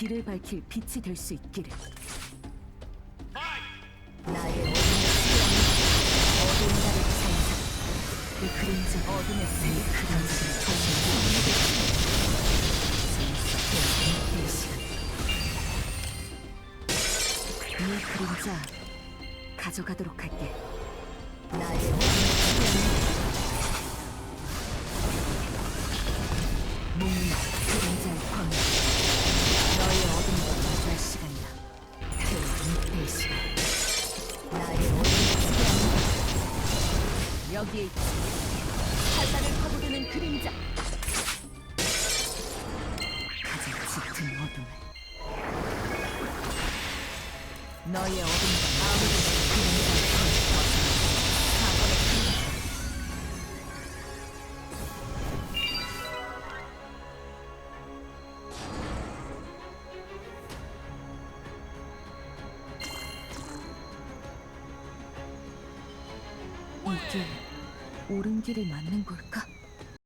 길을 밝힐 빛이 될 수 있기를. 나의 어둠의 달의 천사. 그 그림자 어둠의 새 그림자를 조심히 그림자 가져가도록 할게. 여기에 있다 산란을 파고드는 그림자. 가장 짙은 어둠을. 너의 어둠과 아무도 그림자 이게 옳은 길이 맞는 걸까?